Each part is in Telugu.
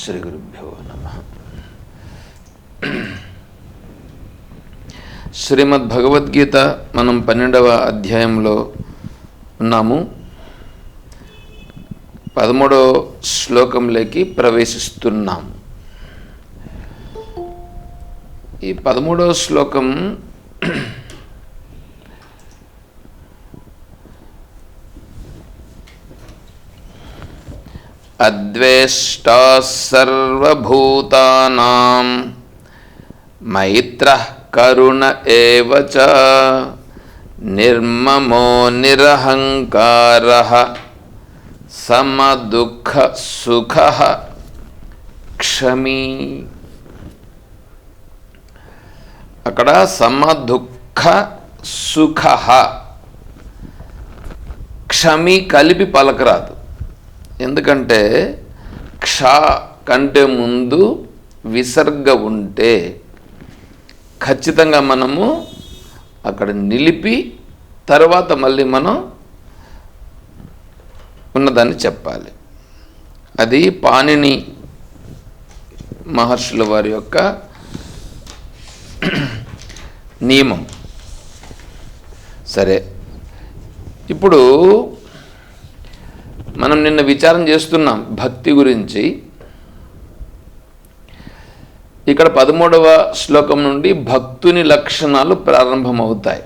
శ్రీ గురుభ్యో నమ శ్రీమద్ భగవద్గీత మనం పన్నెండవ అధ్యాయంలో ఉన్నాము. పదమూడవ శ్లోకంలోకి ప్రవేశిస్తున్నాము ఈ పదమూడవ శ్లోకం అద్వేష్టా సర్వభూతానాం. మైత్ర కరుణ ఏవ చ నిర్మమో నిరహంకార సమదుఃఖ సుఖ క్షమీ. అక్కడ సమదుఃఖ సుఖ క్షమి కలిపి పలకరాదు. ఎందుకంటే క్ష కంటే ముందు విసర్గ ఉంటే ఖచ్చితంగా మనము అక్కడ నిలిపి తర్వాత మళ్ళీ మనం ఉన్నదాన్ని చెప్పాలి. అది పాణిని మహర్షుల వారి యొక్క నియమం. సరే. ఇప్పుడు మనం నిన్న విచారం చేస్తున్నాం భక్తి గురించి. ఇక్కడ పదమూడవ శ్లోకం నుండి భక్తుని లక్షణాలు ప్రారంభమవుతాయి.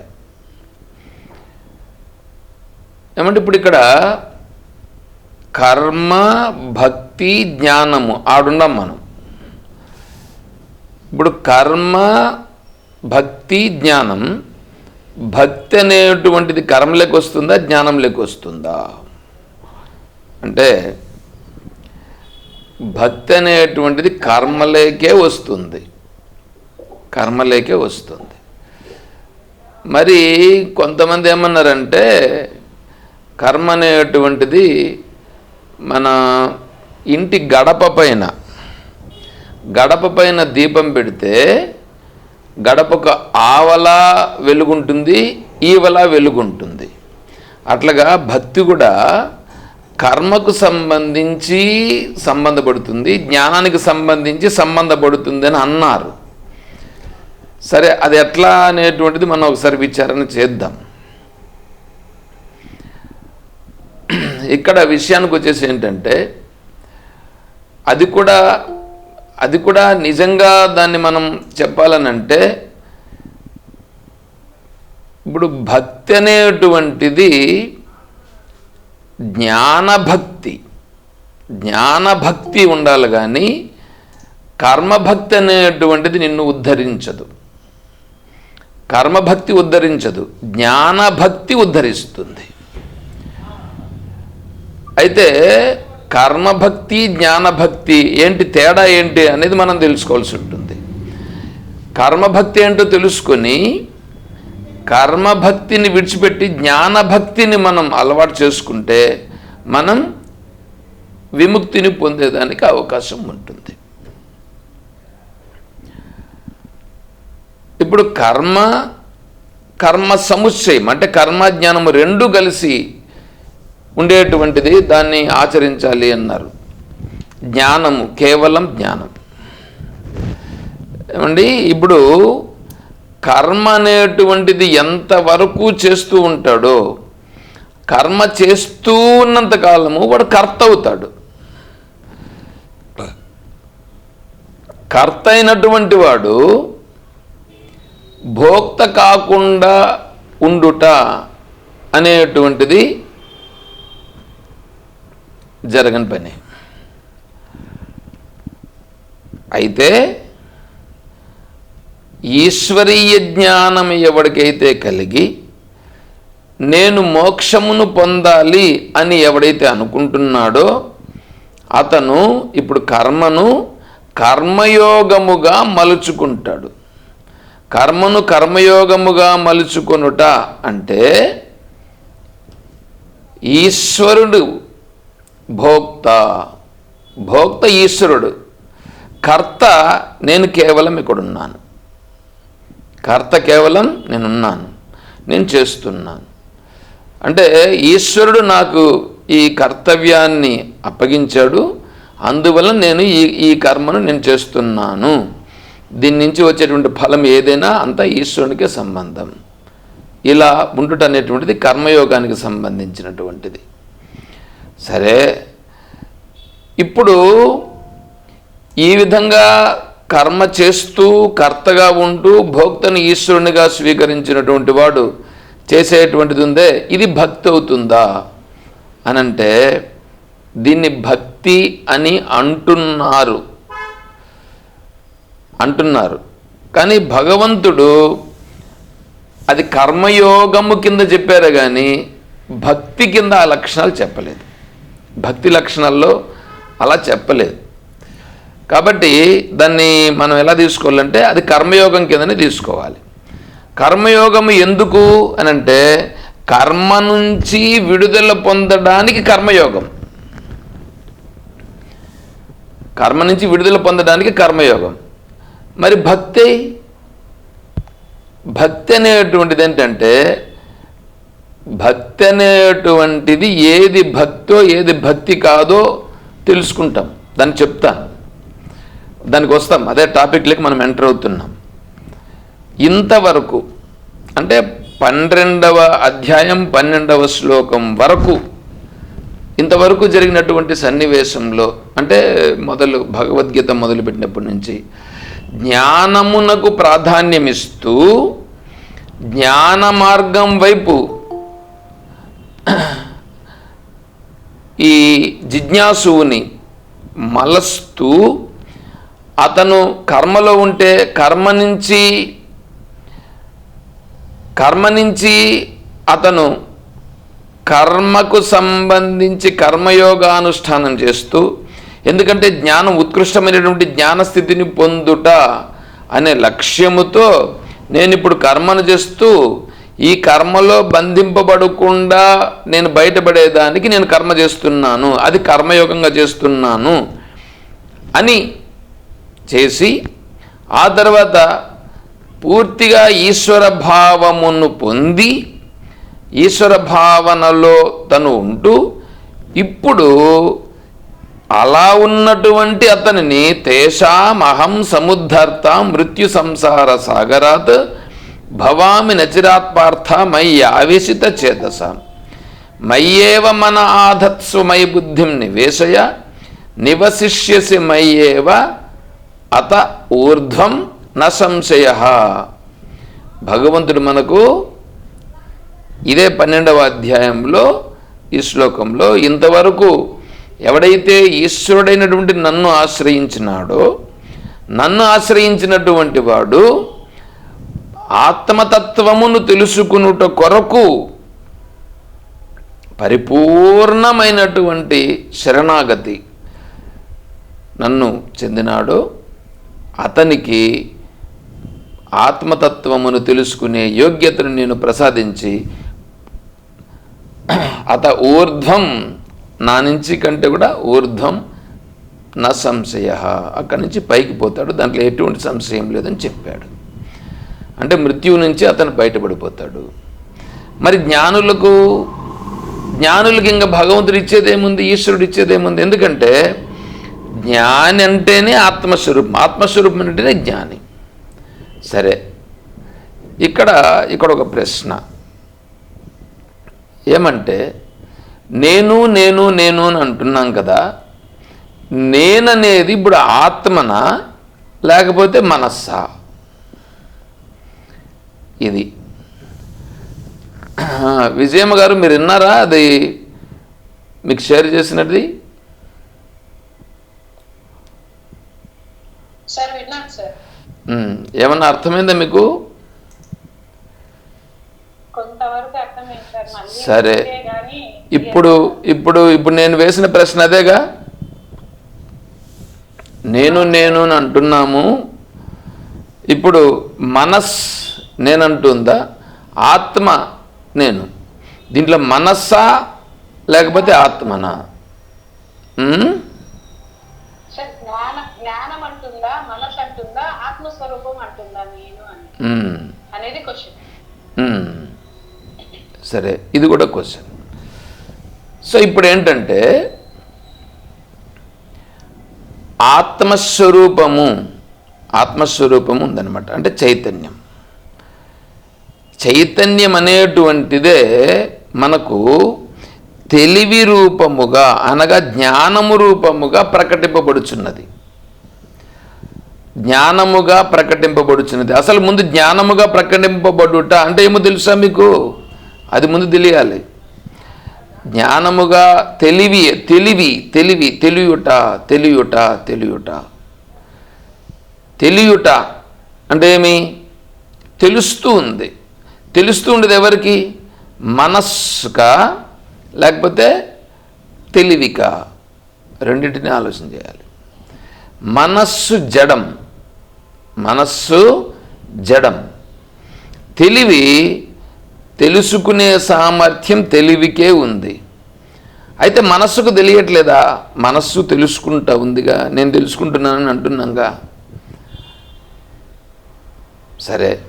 ఏమంటే ఇప్పుడు ఇక్కడ కర్మ భక్తి జ్ఞానము ఆడున్నాం మనం. ఇప్పుడు కర్మ భక్తి జ్ఞానం భక్తి అనేటువంటిది కర్మలోకి వస్తుందా జ్ఞానంలోకి వస్తుందా? అంటే భక్తి అనేటువంటిది కర్మలేకే వస్తుంది. కర్మలేకే వస్తుంది. మరి కొంతమంది ఏమన్నారంటే కర్మ అనేటువంటిది మన ఇంటి గడప పైన గడప పైన దీపం పెడితే గడపకు ఆవలా వెలుగుంటుంది ఈవలా వెలుగుంటుంది. అట్లాగా భక్తి కూడా కర్మకు సంబంధించి సంబంధపడుతుంది జ్ఞానానికి సంబంధించి సంబంధపడుతుంది అని అన్నారు. సరే అది ఎట్లా అనేటువంటిది మనం ఒకసారి విచారణ చేద్దాం. ఇక్కడ విషయానికి వచ్చేసి ఏంటంటే అది కూడా అది కూడా నిజంగా దాన్ని మనం చెప్పాలనంటే ఇప్పుడు భక్తి అనేటువంటిది జ్ఞానభక్తి. జ్ఞానభక్తి ఉండాలి కానీ కర్మభక్తి అనేటువంటిది నిన్ను ఉద్ధరించదు. కర్మభక్తి ఉద్ధరించదు జ్ఞానభక్తి ఉద్ధరిస్తుంది. అయితే కర్మభక్తి జ్ఞానభక్తి ఏంటి తేడా ఏంటి అనేది మనం తెలుసుకోవాల్సి ఉంటుంది. కర్మభక్తి ఏంటో తెలుసుకొని కర్మభక్తిని విడిచిపెట్టి జ్ఞానభక్తిని మనం అలవాటు చేసుకుంటే మనం విముక్తిని పొందేదానికి అవకాశం ఉంటుంది. ఇప్పుడు కర్మ కర్మ సముచ్చయం అంటే కర్మ జ్ఞానము రెండు కలిసి ఉండేటువంటిది దాన్ని ఆచరించాలి అన్నారు. జ్ఞానము కేవలం జ్ఞానం. ఏమండి? ఇప్పుడు కర్మ అనేటువంటిది ఎంతవరకు చేస్తూ ఉంటాడో కర్మ చేస్తూ ఉన్నంత కాలము వాడు కర్త అవుతాడు. కర్త అయినటువంటి వాడు భోక్త కాకుండా ఉండుట అనేటువంటిది జరగని పని. అయితే ఈశ్వరీయ జ్ఞానం ఎవడికైతే కలిగి నేను మోక్షమును పొందాలి అని ఎవడైతే అనుకుంటున్నాడో అతను ఇప్పుడు కర్మను కర్మయోగముగా మలుచుకుంటాడు. కర్మను కర్మయోగముగా మలుచుకొనుట అంటే ఈశ్వరుడు భోక్త భోక్త ఈశ్వరుడు. కర్త నేను కేవలం ఇక్కడున్నాను. కర్త కేవలం నేనున్నాను నేను చేస్తున్నాను. అంటే ఈశ్వరుడు నాకు ఈ కర్తవ్యాన్ని అప్పగించాడు అందువల్ల నేను ఈ ఈ కర్మను నేను చేస్తున్నాను. దీని నుంచి వచ్చేటువంటి ఫలం ఏదైనా అంతా ఈశ్వరునికే సంబంధం. ఇలా ఉండుట అనేటువంటిది కర్మయోగానికి సంబంధించినటువంటిది. సరే ఇప్పుడు ఈ విధంగా కర్మ చేస్తూ కర్తగా ఉంటూ భోక్తను ఈశ్వరునిగా స్వీకరించినటువంటి వాడు చేసేటువంటిది ఉందే ఇది భక్తి అవుతుందా? అనంటే దీన్ని భక్తి అని అంటున్నారు. అంటున్నారు. కానీ భగవంతుడు అది కర్మయోగము కింద చెప్పారు కానీ భక్తి కింద ఆ లక్షణాలు చెప్పలేదు. భక్తి లక్షణాల్లో అలా చెప్పలేదు. కాబట్టి దాన్ని మనం ఎలా తీసుకోవాలంటే అది కర్మయోగం కిందనే తీసుకోవాలి. కర్మయోగం ఎందుకు అని అంటే కర్మ నుంచి విడుదల పొందడానికి కర్మయోగం. కర్మ నుంచి విడుదల పొందడానికి కర్మయోగం. మరి భక్తి? భక్తి అనేటువంటిది ఏంటంటే భక్తి అనేటువంటిది ఏది భక్తో ఏది భక్తి కాదో తెలుసుకుంటాం. దాన్ని చెప్తాను. దానికి వస్తాం. అదే టాపిక్లకి మనం ఎంటర్ అవుతున్నాం. ఇంతవరకు అంటే పన్నెండవ అధ్యాయం పన్నెండవ శ్లోకం వరకు ఇంతవరకు జరిగినటువంటి సన్నివేశంలో అంటే మొదలు భగవద్గీత మొదలుపెట్టినప్పటి నుంచి జ్ఞానమునకు ప్రాధాన్యమిస్తూ జ్ఞాన మార్గం వైపు ఈ జిజ్ఞాసువుని మలస్తూ అతను కర్మలో ఉంటే కర్మ నుంచి కర్మ నుంచి అతను కర్మకు సంబంధించి కర్మయోగానుష్ఠానం చేస్తూ ఎందుకంటే జ్ఞానం ఉత్కృష్టమైనటువంటి జ్ఞానస్థితిని పొందుట అనే లక్ష్యముతో నేను ఇప్పుడు కర్మను చేస్తూ ఈ కర్మలో బంధింపబడకుండా నేను బయటపడేదానికి నేను కర్మ చేస్తున్నాను అది కర్మయోగంగా చేస్తున్నాను అని చేసి ఆ తర్వాత పూర్తిగా ఈశ్వర భావమును పొంది ఈశ్వర భావనలో తను ఉంటూ ఇప్పుడు అలా ఉన్నటువంటి అతనిని తేషామహం సముద్ధర్త మృత్యు సంసార సాగరాత్ భవామి నచిరాత్పార్థ మయ్య ఆవేశిత చేతస మయ్యేవ మన ఆధత్స్వ బుద్ధిం నివేశయ నివసిష్యసి మయ్యేవ అత ఊర్ధ్వం న సంశయ. భగవంతుడు మనకు ఇదే పన్నెండవ అధ్యాయంలో ఈ శ్లోకంలో ఇంతవరకు ఎవడైతే ఈశ్వరుడైనటువంటి నన్ను ఆశ్రయించినాడో నన్ను ఆశ్రయించినటువంటి వాడు ఆత్మతత్వమును తెలుసుకునుట కొరకు పరిపూర్ణమైనటువంటి శరణాగతి నన్ను చెందినాడో. అతనికి ఆత్మతత్వమును తెలుసుకునే యోగ్యతను నేను ప్రసాదించి అత ఊర్ధ్వం నా నుంచి కంటే కూడా ఊర్ధ్వం నా సంశయ. అక్కడి నుంచి పైకి పోతాడు దాంట్లో ఎటువంటి సంశయం లేదని చెప్పాడు. అంటే మృత్యువు నుంచి అతను బయటపడిపోతాడు. మరి జ్ఞానులకు జ్ఞానులకి ఇంకా భగవంతుడు ఇచ్చేదేముంది ఈశ్వరుడు ఇచ్చేదేముంది? ఎందుకంటే జ్ఞాని అంటేనే ఆత్మస్వరూపం. ఆత్మస్వరూపం అంటేనే జ్ఞాని. సరే. ఇక్కడ ఇక్కడ ఒక ప్రశ్న. ఏమంటే నేను నేను నేను అని అంటున్నాం కదా నేననేది ఇప్పుడు ఆత్మన లేకపోతే మనస్సా? ఇది. విజయమ్మ గారు మీరు విన్నారా అది? మీకు షేర్ చేసినది? సార్ విన్నాను సార్ ఏమన్నా అర్థమైందా మీకు? సార్. ఇప్పుడు ఇప్పుడు ఇప్పుడు నేను వేసిన ప్రశ్న అదేగా? నేను నేను అంటున్నాము. ఇప్పుడు మనస్ నేను అంటుందా? ఆత్మ నేను. దీంట్లో మనస్సా లేకపోతే ఆత్మనా ఉమ్? సార్ జ్ఞాన జ్ఞానం అంటుందా? మనసు అంటుందా? ఆత్మస్వరూపం అంటుందా నేను. అనేది క్వశ్చన్. సరే ఇది కూడా క్వశ్చన్ సో ఇప్పుడు ఏంటంటే ఆత్మస్వరూపము ఆత్మస్వరూపము ఉందన్నమాట. అంటే చైతన్యం. చైతన్యం అనేటువంటిదే మనకు తెలివి రూపముగా అనగా జ్ఞానము రూపముగా ప్రకటింపబడుచున్నది. జ్ఞానముగా ప్రకటింపబడుచున్నది. అసలు ముందు జ్ఞానముగా ప్రకటింపబడుట అంటే ఏమో తెలుసా మీకు? అది ముందు తెలియాలి. జ్ఞానముగా తెలివి తెలివి తెలివి తెలియుట తెలియుట తెలియుట. తెలియుట అంటే ఏమి? తెలుస్తూ ఉంది. తెలుస్తూ ఉండేది ఎవరికి? మనస్సుక లేకపోతే తెలివిక. రెండింటిని ఆలోచన చేయాలి. మనస్సు జడం. మనస్సు జడం. తెలివి తెలుసుకునే సామర్థ్యం తెలివికే ఉంది. అయితే మనస్సుకు తెలియట్లేదా? మనస్సు తెలుసుకుంటా ఉందిగా నేను తెలుసుకుంటున్నానని అంటున్నాగా? సరే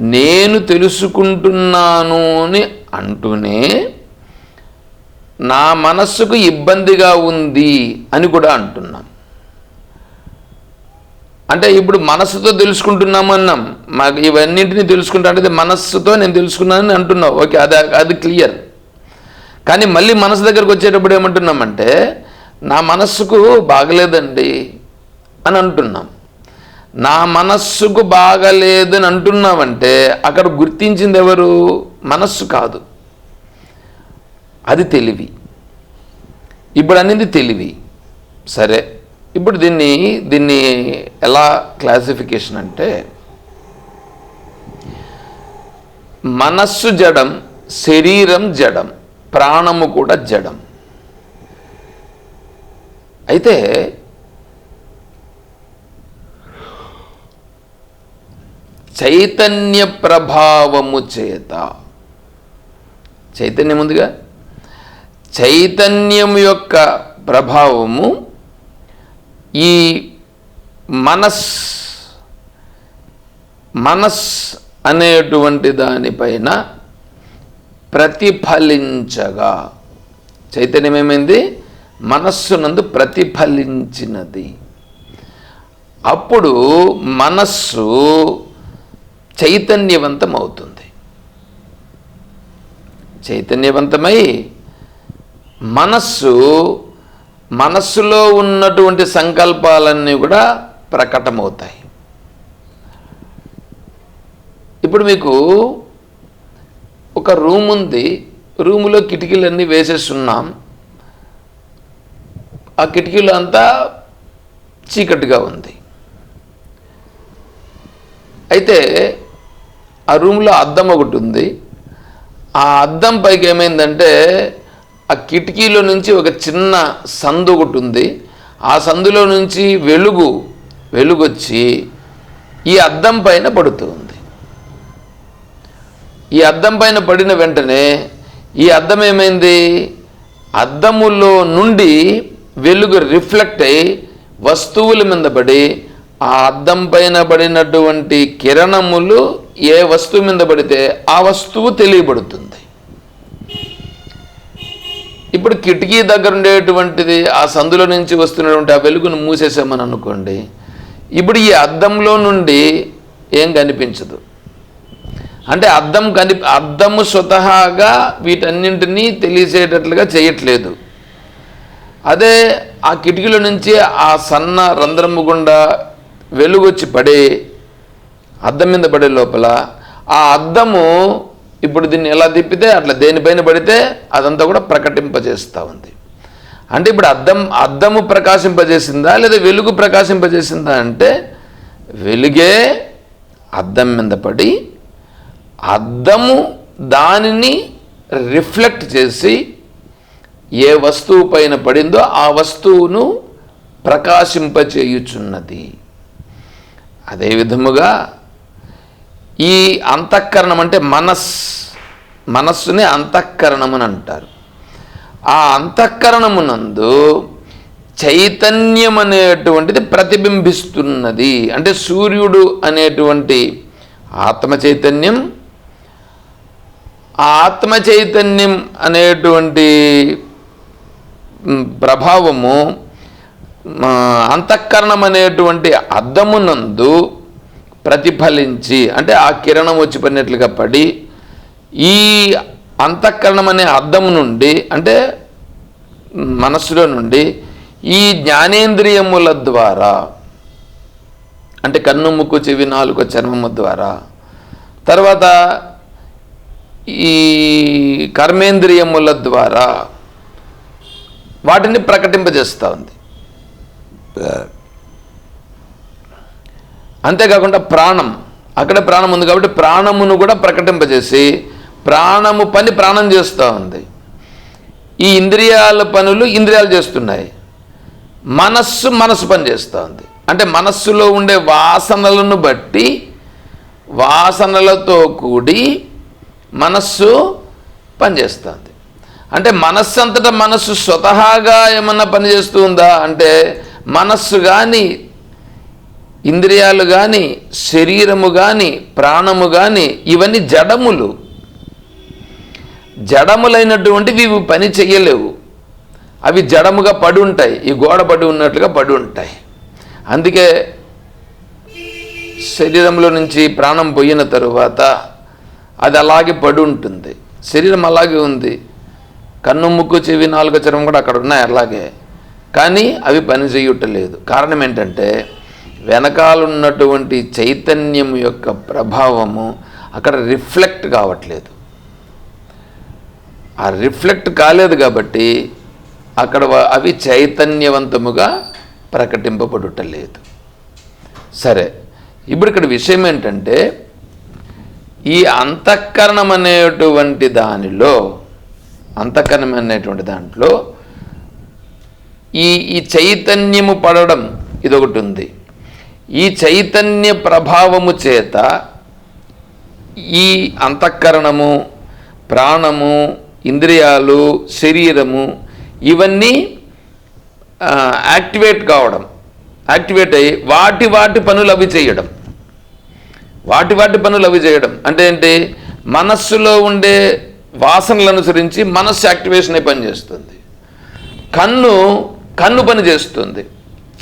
నేను తెలుసుకుంటున్నాను అని అంటూనే నా మనస్సుకు ఇబ్బందిగా ఉంది అని కూడా అంటున్నాం. అంటే ఇప్పుడు మనస్సుతో తెలుసుకుంటున్నామన్నాం మాకు ఇవన్నింటినీ తెలుసుకుంటా అంటే మనస్సుతో నేను తెలుసుకున్నానని అంటున్నావు. ఓకే అది అది క్లియర్. కానీ మళ్ళీ మనసు దగ్గరకు వచ్చేటప్పుడు ఏమంటున్నామంటే నా మనస్సుకు బాగలేదండి అని అంటున్నాం. నా మనస్సుకు బాగలేదని అంటున్నామంటే అక్కడ గుర్తించింది ఎవరు? మనస్సు కాదు. అది తెలివి. ఇప్పుడు అనేది తెలివి. సరే. ఇప్పుడు దీన్ని దీన్ని ఎలా క్లాసిఫికేషన్ అంటే మనస్సు జడం శరీరం జడం ప్రాణము కూడా జడం. అయితే చైతన్య ప్రభావము చేత చైతన్యం ఉందిగా చైతన్యం యొక్క ప్రభావము ఈ మనస్ మనస్ అనేటువంటి దానిపైన ప్రతిఫలించగా. చైతన్యం ఏమైంది? మనస్సునందు ప్రతిఫలించినది. అప్పుడు మనస్సు చైతన్యవంతం అవుతుంది చైతన్యవంతమై మనస్సు మనస్సులో ఉన్నటువంటి సంకల్పాలన్నీ కూడా ప్రకటమవుతాయి. ఇప్పుడు మీకు ఒక రూమ్ ఉంది. రూములో కిటికీలన్నీ వేసేస్తున్నాం ఆ కిటికీలు అంతా చీకటిగా ఉంది. అయితే ఆ రూమ్లో అద్దం ఒకటి ఉంది. ఆ అద్దం పైకి ఏమైందంటే ఆ కిటికీలో నుంచి ఒక చిన్న సందు ఒకటి ఉంది. ఆ సందులో నుంచి వెలుగు వెలుగొచ్చి ఈ అద్దం పైన పడుతుంది ఈ అద్దం పైన పడిన వెంటనే ఈ అద్దం ఏమైంది? అద్దములో నుండి వెలుగు రిఫ్లెక్ట్ అయి వస్తువుల మీద పడి ఆ అద్దం పైన పడినటువంటి కిరణములు ఏ వస్తువు మీద పడితే ఆ వస్తువు తెలియబడుతుంది. ఇప్పుడు కిటికీ దగ్గర ఉండేటువంటిది ఆ సందులో నుంచి వస్తున్నటువంటి ఆ వెలుగును మూసేసామని అనుకోండి ఇప్పుడు ఈ అద్దంలో నుండి ఏం కనిపించదు. అంటే అద్దం కని అద్దము స్వతహాగా వీటన్నింటినీ తెలియచేటట్లుగా చేయట్లేదు. అదే ఆ కిటికీలో నుంచి ఆ సన్న రంధ్రము గుండా వెలుగొచ్చి పడే అద్దం మీద పడే లోపల ఆ అద్దము ఇప్పుడు దీన్ని ఎలా తిప్పితే అట్లా దేనిపైన పడితే అదంతా కూడా ప్రకటింపజేస్తూ ఉంది. అంటే ఇప్పుడు అద్దం అద్దము ప్రకాశింపజేసిందా లేదా వెలుగు ప్రకాశింపజేసిందా అంటే వెలుగే అద్దం మీద పడి అద్దము దానిని రిఫ్లెక్ట్ చేసి ఏ వస్తువు పైన పడిందో ఆ వస్తువును ప్రకాశింపచేయుచున్నది. అదే విధముగా ఈ అంతఃకరణం అంటే మనస్. మనస్సునే అంతఃకరణమని అంటారు ఆ అంతఃకరణమునందు చైతన్యం అనేటువంటిది ప్రతిబింబిస్తున్నది. అంటే సూర్యుడు అనేటువంటి ఆత్మ చైతన్యం ఆ ఆత్మ చైతన్యం అనేటువంటి ప్రభావము అంతఃకరణం అనేటువంటి అద్దమునందు ప్రతిఫలించి అంటే ఆ కిరణం వచ్చి పడినట్లుగా పడి ఈ అంతఃకరణం అనే అర్థం నుండి అంటే మనస్సులో నుండి ఈ జ్ఞానేంద్రియముల ద్వారా అంటే కన్ను ముక్కు చెవి నాలుగు చర్మము ద్వారా తర్వాత ఈ కర్మేంద్రియముల ద్వారా వాటిని ప్రకటింపజేస్తూ ఉంది. అంతేకాకుండా ప్రాణం. అక్కడ ప్రాణం ఉంది కాబట్టి ప్రాణమును కూడా ప్రకటింపజేసి ప్రాణము పని ప్రాణం చేస్తూ ఉంది. ఈ ఇంద్రియాల పనులు ఇంద్రియాలు చేస్తున్నాయి. మనస్సు మనస్సు పని చేస్తూ ఉంది. అంటే మనస్సులో ఉండే వాసనలను బట్టి వాసనలతో కూడి మనస్సు పనిచేస్తుంది అంటే మనస్సు అంతటా మనస్సు స్వతహాగా ఏమన్నా పనిచేస్తుందా అంటే మనస్సు కానీ ఇంద్రియాలు కానీ శరీరము కానీ ప్రాణము కానీ ఇవన్నీ జడములు. జడములైనటువంటివి ఇవి పని చెయ్యలేవు. అవి జడముగా పడి ఉంటాయి. ఈ గోడ పడి ఉన్నట్లుగా పడి ఉంటాయి. అందుకే శరీరంలో నుంచి ప్రాణం పోయిన తరువాత అది అలాగే పడి ఉంటుంది. శరీరం అలాగే ఉంది. కన్ను ముక్కు చెవి నాలుగు చర్మం కూడా అక్కడ ఉన్నాయి అలాగే. కానీ అవి పని చేయుటలేదు కారణం ఏంటంటే వెనకాలన్నటువంటి చైతన్యం యొక్క ప్రభావము అక్కడ రిఫ్లెక్ట్ కావట్లేదు. ఆ రిఫ్లెక్ట్ కాలేదు కాబట్టి అక్కడ అవి చైతన్యవంతముగా ప్రకటింపబడుటలేదు. సరే ఇప్పుడు ఇక్కడ విషయం ఏంటంటే ఈ అంతఃకరణం అనేటువంటి దానిలో అంతఃకరణం అనేటువంటి దాంట్లో ఈ ఈ చైతన్యము పడడం ఇదొకటి ఉంది. ఈ చైతన్య ప్రభావము చేత ఈ అంతఃకరణము ప్రాణము ఇంద్రియాలు శరీరము ఇవన్నీ యాక్టివేట్ కావడం. యాక్టివేట్ అయ్యి వాటి వాటి పనులు అవి చేయడం. వాటి వాటి పనులు అవి చేయడం. అంటే ఏంటి? మనస్సులో ఉండే వాసనలు అనుసరించి మనస్సు యాక్టివేషన్ అయి పనిచేస్తుంది కన్ను కన్ను పని చేస్తుంది.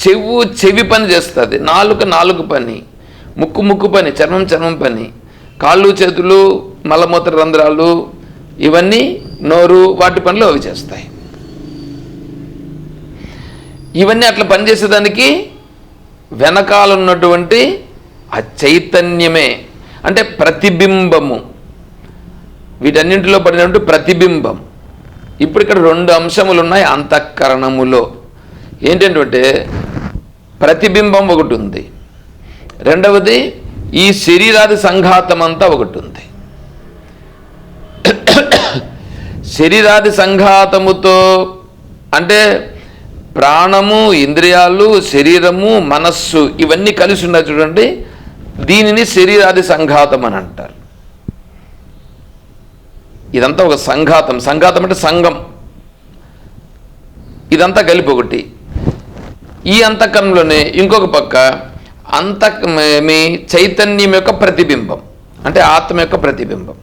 చెవు చెవి పని చేస్తుంది. నాలుక నాలుగు పని. ముక్కు ముక్కు పని చర్మం చర్మం పని. కాళ్ళు చేతులు మలమూత్ర రంధ్రాలు ఇవన్నీ నోరు వాటి పనులు అవి చేస్తాయి. ఇవన్నీ అట్లా పనిచేసేదానికి వెనకాల ఉన్నటువంటి ఆ చైతన్యమే. అంటే ప్రతిబింబము. వీటన్నింటిలో పడినటువంటి ప్రతిబింబం. ఇప్పుడు ఇక్కడ రెండు అంశములు ఉన్నాయి అంతఃకరణములో. ఏంటంటే ప్రతిబింబం ఒకటి ఉంది రెండవది ఈ శరీరాది సంఘాతం అంతా ఒకటి ఉంది శరీరాది సంఘాతముతో అంటే ప్రాణము ఇంద్రియాలు శరీరము మనస్సు ఇవన్నీ కలిసి ఉన్నాయి చూడండి. దీనిని శరీరాది సంఘాతం అని అంటారు. ఇదంతా ఒక సంఘాతం. సంఘాతం అంటే సంఘం. ఇదంతా కలిపి ఒకటి. ఈ అంతకంలోనే ఇంకొక పక్క అంత మీ చైతన్యం యొక్క ప్రతిబింబం. అంటే ఆత్మ యొక్క ప్రతిబింబం.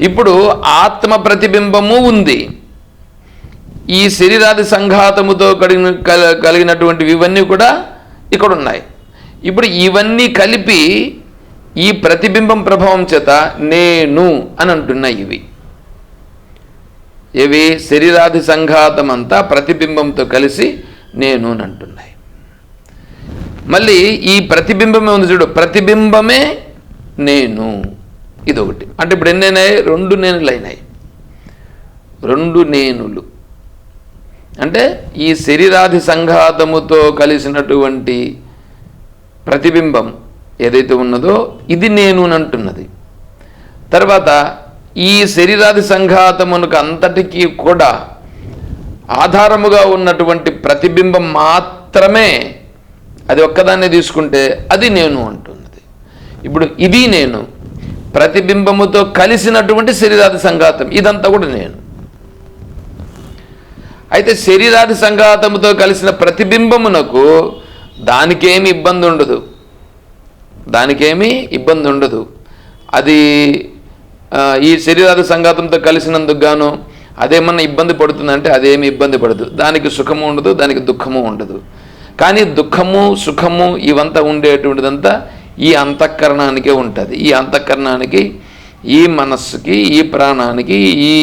ఇప్పుడు ఆత్మ ప్రతిబింబము ఉంది. ఈ శరీరాది సంఘాతముతో కలిగిన కలిగినటువంటివి ఇవన్నీ కూడా ఇక్కడ ఉన్నాయి ఇప్పుడు ఇవన్నీ కలిపి ఈ ప్రతిబింబం ప్రభావం చేత నేను అని అంటున్నాయి ఇవి. ఇవి శరీరాది సంఘాతం అంతా ప్రతిబింబంతో కలిసి నేను అని అంటున్నాయి మళ్ళీ ఈ ప్రతిబింబమే ఉంది చూడు ప్రతిబింబమే నేను. ఇదొకటి. అంటే ఇప్పుడు ఎన్నైనాయి? రెండు నేనులు అయినాయి. రెండు నేనులు. అంటే ఈ శరీరాది సంఘాతముతో కలిసినటువంటి ప్రతిబింబం ఏదైతే ఉన్నదో ఇది నేను అంటున్నది తర్వాత ఈ శరీరాది సంఘాతమునకు అంతటికీ కూడా ఆధారముగా ఉన్నటువంటి ప్రతిబింబం మాత్రమే అది ఒక్కదాన్నే తీసుకుంటే అది నేను అంటున్నది. ఇప్పుడు ఇది నేను ప్రతిబింబముతో కలిసినటువంటి శరీరాది సంఘాతం ఇదంతా కూడా నేను. అయితే శరీరాది సంఘాతముతో కలిసిన ప్రతిబింబమునకు దానికేమి ఇబ్బంది ఉండదు. దానికేమీ ఇబ్బంది ఉండదు. అది ఈ శరీరాది సంఘాతంతో కలిసినందుకు గాను అదేమన్నా ఇబ్బంది పడుతుందంటే అదేమి ఇబ్బంది పడదు. దానికి సుఖము ఉండదు దానికి దుఃఖము ఉండదు. కానీ దుఃఖము సుఖము ఇవంతా ఉండేటువంటిదంతా ఈ అంతఃకరణానికే ఉంటుంది. ఈ అంతఃకరణానికి ఈ మనస్సుకి ఈ ప్రాణానికి ఈ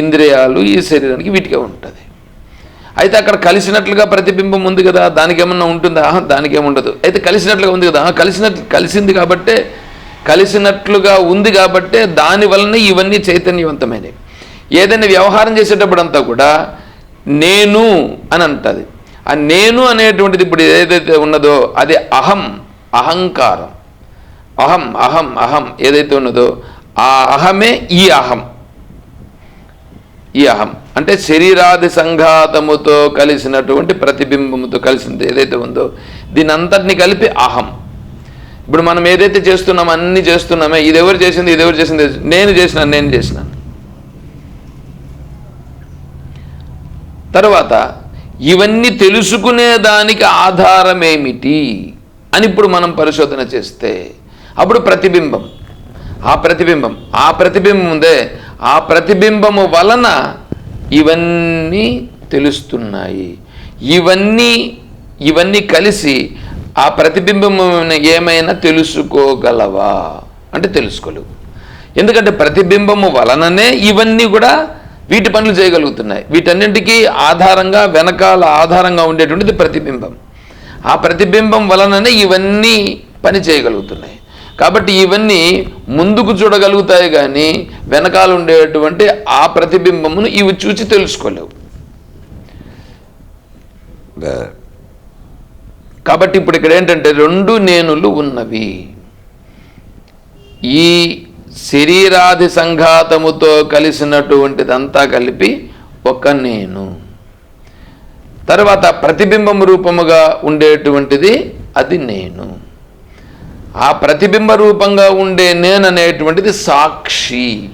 ఇంద్రియాలు ఈ శరీరానికి వీటికే ఉంటుంది. అయితే అక్కడ కలిసినట్లుగా ప్రతిబింబం ఉంది కదా దానికి ఏమన్నా ఉంటుందా? ఆహా, దానికి ఏముండదు అయితే కలిసినట్లుగా ఉంది కదా ఆహా, కలిసినట్లు కలిసింది కాబట్టే కలిసినట్లుగా ఉంది కాబట్టే దాని వలన ఇవన్నీ చైతన్యవంతమైనవి. ఏదైనా వ్యవహారం చేసేటప్పుడు అంతా కూడా నేను అని అంటుంది. ఆ నేను అనేటువంటిది ఇప్పుడు ఏదైతే ఉన్నదో అది అహం అహంకారం. అహం అహం అహం ఏదైతే ఉన్నదో ఆ అహమే ఈ అహం. ఈ అహం అంటే శరీరాది సంఘాతముతో కలిసినటువంటి ప్రతిబింబముతో కలిసింది ఏదైతే ఉందో దీని అంతటిని కలిపి అహం. ఇప్పుడు మనం ఏదైతే చేస్తున్నామో అన్ని చేస్తున్నామే ఇది ఎవరు చేసింది ఇది ఎవరు చేసింది నేను చేసినాను నేను చేసినాను తర్వాత ఇవన్నీ తెలుసుకునే దానికి ఆధారం ఏమిటి అని ఇప్పుడు మనం పరిశోధన చేస్తే అప్పుడు ప్రతిబింబం. ఆ ప్రతిబింబం ఆ ప్రతిబింబం ఉందే ఆ ప్రతిబింబము వలన ఇవన్నీ తెలుస్తున్నాయి. ఇవన్నీ ఇవన్నీ కలిసి ఆ ప్రతిబింబం ఏమైనా తెలుసుకోగలవా? అంటే తెలుసుకోలేవు. ఎందుకంటే ప్రతిబింబము వలననే ఇవన్నీ కూడా వీటి పనులు చేయగలుగుతున్నాయి. వీటన్నింటికీ ఆధారంగా వెనకాల ఆధారంగా ఉండేటువంటిది ప్రతిబింబం. ఆ ప్రతిబింబం వలననే ఇవన్నీ పని చేయగలుగుతున్నాయి. కాబట్టి ఇవన్నీ ముందుకు చూడగలుగుతాయి కానీ వెనకాల ఉండేటువంటి ఆ ప్రతిబింబమును ఇవి చూసి తెలుసుకోలేవు. కాబట్టి ఇప్పుడు ఇక్కడ ఏంటంటే రెండు నేనులు ఉన్నవి. ఈ శరీరాది సంఘాతముతో కలిసినటువంటిదంతా కలిపి ఒక నేను. తర్వాత ప్రతిబింబం రూపముగా ఉండేటువంటిది అది నేను. ఆ ప్రతిబింబ రూపంగా ఉండే నేను అనేటువంటిది సాక్షి.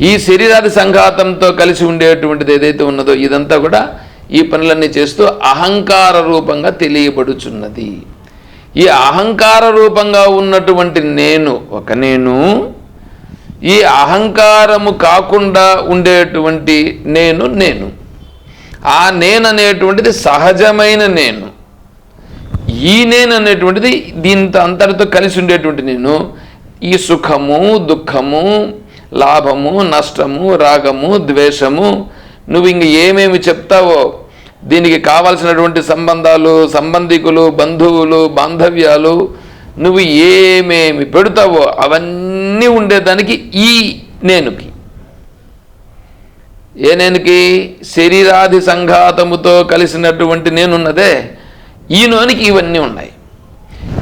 ఈ శరీరాది సంఘాతంతో కలిసి ఉండేటువంటిది ఏదైతే ఉన్నదో ఇదంతా కూడా ఈ పనులన్నీ చేస్తూ అహంకార రూపంగా తెలియబడుచున్నది. ఈ అహంకార రూపంగా ఉన్నటువంటి నేను ఒక నేను ఈ అహంకారము కాకుండా ఉండేటువంటి నేను నేను. ఆ నేను అనేటువంటిది సహజమైన నేను. ఈ నేను అనేటువంటిది దీంతో అంతటితో కలిసి ఉండేటువంటి నేను. ఈ సుఖము దుఃఖము లాభము నష్టము రాగము ద్వేషము నువ్వు ఇంక ఏమేమి చెప్తావో దీనికి కావాల్సినటువంటి సంబంధాలు సంబంధికులు బంధువులు బాంధవ్యాలు నువ్వు ఏమేమి పెడతావో అవన్నీ ఉండేదానికి ఈ నేనుకి. ఏ నేనుకి? శరీరాది సంఘాతముతో కలిసినటువంటి నేనున్నదే. ఈ నోనికి ఇవన్నీ ఉన్నాయి.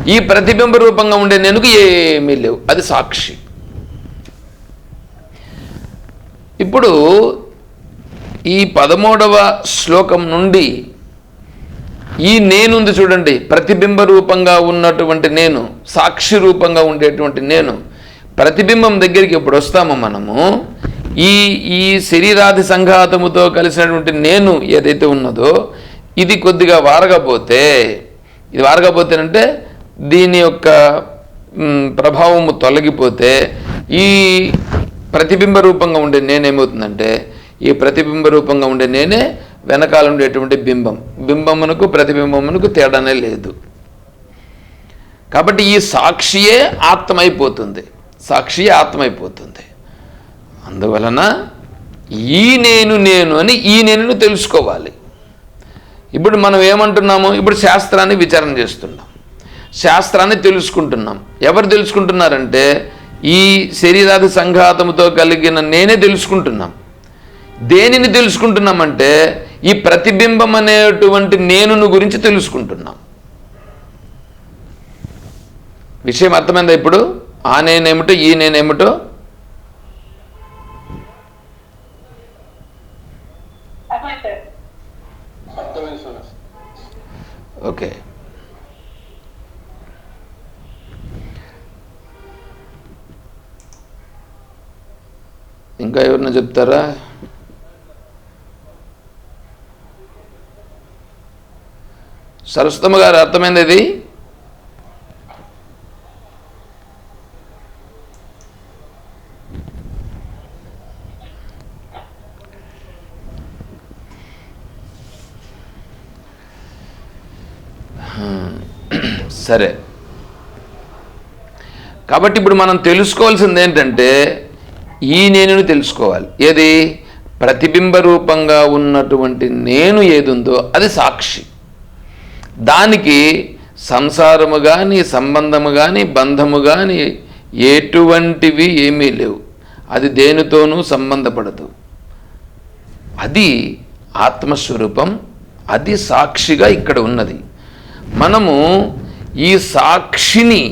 ఈ ప్రతిబింబ రూపంగా ఉండే నేనుకు ఏమీ లేవు. అది సాక్షి. ఇప్పుడు ఈ పదమూడవ శ్లోకం నుండి ఈ నేనుంది చూడండి ప్రతిబింబ రూపంగా ఉన్నటువంటి నేను సాక్షి రూపంగా ఉండేటువంటి నేను. ప్రతిబింబం దగ్గరికి ఇప్పుడు వస్తాము మనము? ఈ ఈ శరీరాది సంఘాతముతో కలిసినటువంటి నేను ఏదైతే ఉన్నదో ఇది కొద్దిగా వారగపోతే ఇది వారగపోతేనంటే దీని యొక్క ప్రభావము తొలగిపోతే ఈ ప్రతిబింబ రూపంగా ఉండే నేనేమవుతుందంటే ఈ ప్రతిబింబ రూపంగా ఉండే నేనే వెనకాల ఉండేటువంటి బింబం. బింబమునకు ప్రతిబింబమునకు తేడానే లేదు. కాబట్టి ఈ సాక్షియే ఆత్మైపోతుంది. సాక్షియే ఆత్మైపోతుంది. అందువలన ఈ నేను నేను అని ఈ నేనును తెలుసుకోవాలి. ఇప్పుడు మనం ఏమంటున్నాము ఇప్పుడు శాస్త్రాన్ని విచారణ చేస్తున్నాం. శాస్త్రాన్ని తెలుసుకుంటున్నాం. ఎవరు తెలుసుకుంటున్నారంటే ఈ శరీరాది సంఘాతముతో కలిగిన నేనే తెలుసుకుంటున్నాం. దేనిని తెలుసుకుంటున్నామంటే ఈ ప్రతిబింబం అనేటువంటి నేనును గురించి తెలుసుకుంటున్నాం. విషయం అర్థమైందా ఇప్పుడు? ఆ నేనేమిటో ఈ నేనేమిటో? ఓకే. ఇంకా ఎవరన్నా చెప్తారా? సరస్వతమ్మ గారు అర్థమైంది ఇది? సరే. కాబట్టి ఇప్పుడు మనం తెలుసుకోవాల్సింది ఏంటంటే ఈ నేనుని తెలుసుకోవాలి. ఏది? ప్రతిబింబ రూపంగా ఉన్నటువంటి నేను ఏదుందో అది సాక్షి. దానికి సంసారము కానీ సంబంధము కానీ బంధము కానీ ఎటువంటివి ఏమీ లేవు. అది దేనితోనూ సంబంధపడదు. అది ఆత్మస్వరూపం అది సాక్షిగా ఇక్కడ ఉన్నది. మనము ఈ సాక్షిని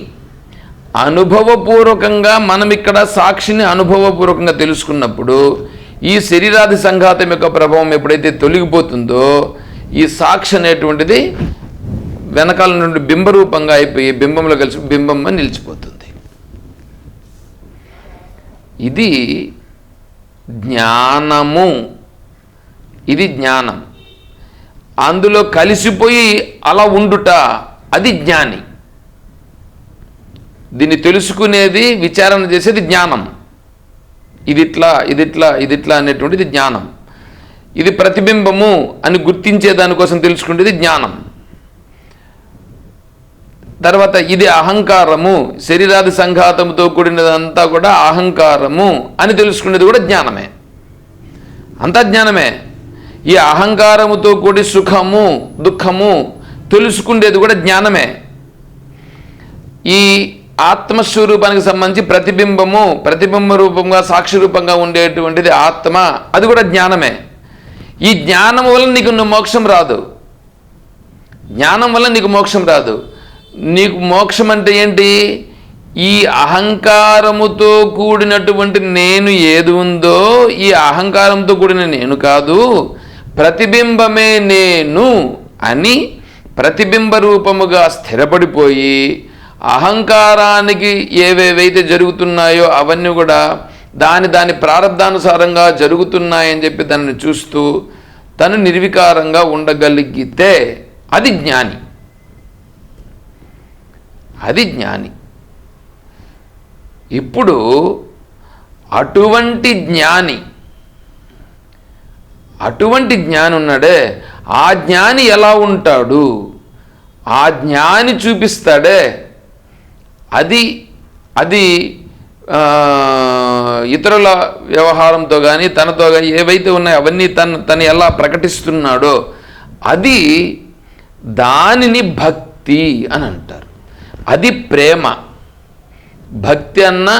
అనుభవపూర్వకంగా మనం ఇక్కడ సాక్షిని అనుభవపూర్వకంగా తెలుసుకున్నప్పుడు ఈ శరీరాది సంఘాతం యొక్క ప్రభావం ఎప్పుడైతే తొలగిపోతుందో ఈ సాక్షి అనేటువంటిది వెనకాల నుండి బింబరూపంగా అయిపోయి బింబంలో కలిసి బింబంగా నిలిచిపోతుంది. ఇది జ్ఞానము. ఇది జ్ఞానం. అందులో కలిసిపోయి అలా ఉండుట అది జ్ఞాని. దీన్ని తెలుసుకునేది విచారణ చేసేది జ్ఞానం. ఇది ఇట్లా ఇది ఇట్లా ఇది ఇట్లా అనేటువంటిది జ్ఞానం. ఇది ప్రతిబింబము అని గుర్తించే దానికోసం తెలుసుకునేది జ్ఞానం. తర్వాత ఇది అహంకారము శరీరాది సంఘాతముతో కూడినదంతా కూడా అహంకారము అని తెలుసుకునేది కూడా జ్ఞానమే. అంతా జ్ఞానమే. ఈ అహంకారముతో కూడి సుఖము దుఃఖము తెలుసుకునేది కూడా జ్ఞానమే. ఈ ఆత్మస్వరూపానికి సంబంధించి ప్రతిబింబము ప్రతిబింబ రూపంగా సాక్షి రూపంగా ఉండేటువంటిది ఆత్మ అది కూడా జ్ఞానమే. ఈ జ్ఞానం వల్ల నీకు మోక్షం రాదు. జ్ఞానం వల్ల నీకు మోక్షం రాదు. నీకు మోక్షం అంటే ఏంటి? ఈ అహంకారముతో కూడినటువంటి నేను ఏది ఉందో ఈ అహంకారంతో కూడిన నేను కాదు ప్రతిబింబమే నేను అని ప్రతిబింబ రూపముగా స్థిరపడిపోయి అహంకారానికి ఏవేవైతే జరుగుతున్నాయో అవన్నీ కూడా దాని దాని ప్రారంధానుసారంగా జరుగుతున్నాయని చెప్పి దాన్ని చూస్తూ తను నిర్వికారంగా ఉండగలిగితే అది జ్ఞాని. అది జ్ఞాని. ఇప్పుడు అటువంటి జ్ఞాని అటువంటి జ్ఞాని ఉన్నాడే ఆ జ్ఞాని ఎలా ఉంటాడు? ఆ జ్ఞాని చూపిస్తాడే. అది అది ఇతరుల వ్యవహారంతో కానీ తనతో కానీ ఏవైతే ఉన్నాయో అవన్నీ తను తను ఎలా ప్రకటిస్తున్నాడో అది దానిని భక్తి అని అంటారు. అది ప్రేమ. భక్తి అన్న